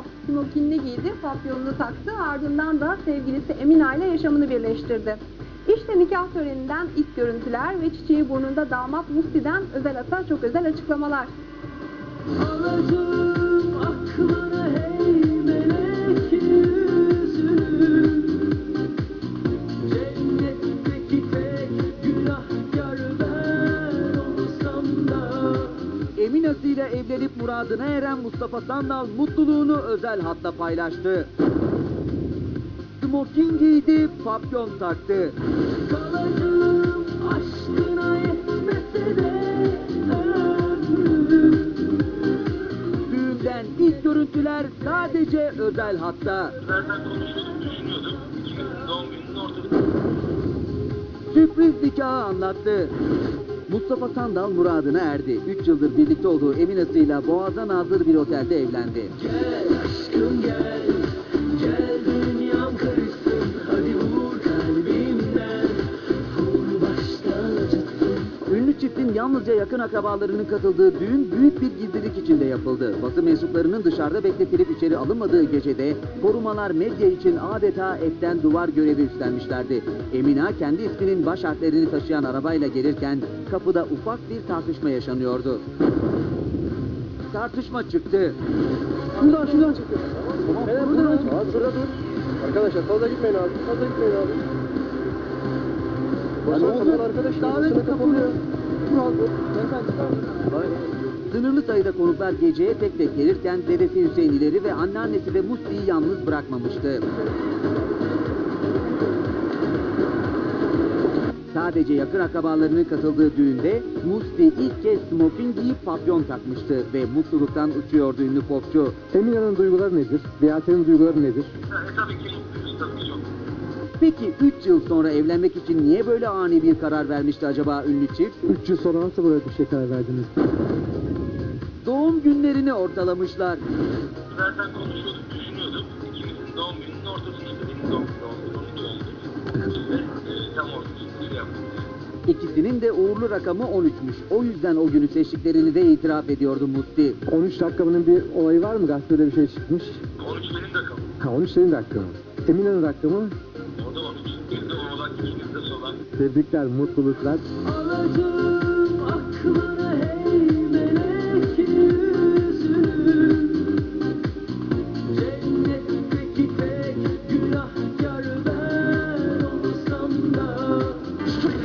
Sandal smokinini giydi, papyonunu taktı. Ardından da sevgilisi Emina ile yaşamını birleştirdi. İşte nikah töreninden ilk görüntüler ve çiçeği burnunda damat Musti'den özel ata çok özel açıklamalar. Alacağım aklına İle evlenip muradına eren Mustafa Sandal mutluluğunu özel hatta paylaştı. Smoking giydi, papyon taktı. Kalacağım aşkına yetmese de ömrüm Düğünden ilk görüntüler sadece özel hatta. Zaten konuşuyorduk, düşünüyorduk. İkimizin doğum gününün ortasında. Sürpriz nikahı anlattı. Mustafa Sandal muradına erdi. 3 yıldır birlikte olduğu Eminası'yla Boğaz'a nazır bir otelde evlendi. Gel aşkım yalnızca yakın akrabalarının katıldığı düğün büyük bir gizlilik içinde yapıldı. Basın mensuplarının dışarıda bekletilip içeri alınmadığı gecede korumalar medya için adeta etten duvar görevi üstlenmişlerdi. Emina kendi isminin baş harflerini taşıyan arabayla gelirken kapıda ufak bir tartışma yaşanıyordu. Tartışma çıktı. Şuradan şuradan. Tamam. Beyler buradan. Abi şurada dur. Arkadaşlar fazla gitmeyin abi. Fazla gitmeyin abi. Boşver kapalı arkadaşlar. Davet Sınıf Sınırlı sayıda konuklar geceye tek tek gelirken dedesi Hüseyinlileri ve anneannesi de Musti'yi yalnız bırakmamıştı. Sadece yakın akrabalarının katıldığı düğünde Musti ilk kez smoking giyip papyon takmıştı ve mutluluktan uçuyordu ünlü popçu. Emina'nın duyguları nedir? Veya senin duyguların nedir? Yani tabii ki mutluyuz, tabii ki çok. Peki 3 yıl sonra evlenmek için niye böyle ani bir karar vermişti acaba ünlü çift? 3 yıl sonra nasıl böyle bir şey karar verdiniz? Doğum günlerini ortalamışlar. Zaten konuşuyorduk, düşünüyorduk. İkimizin doğum gününün ortasında benim doğum, doğum günüm 12 oldu. Ve e, tam ortasında yaptık. İkisinin de uğurlu rakamı 13'müş. O yüzden o günü seçtiklerini de itiraf ediyordu Musti. 13 rakamının bir olayı var mı? Gazetede bir şey çıkmış. 13 benim rakamım. Ha 13 senin rakamı. Emina'nın rakamı. Orada 13. Bizde oğlak, ikimizde solak. Tebrikler, mutluluklar. Alacağım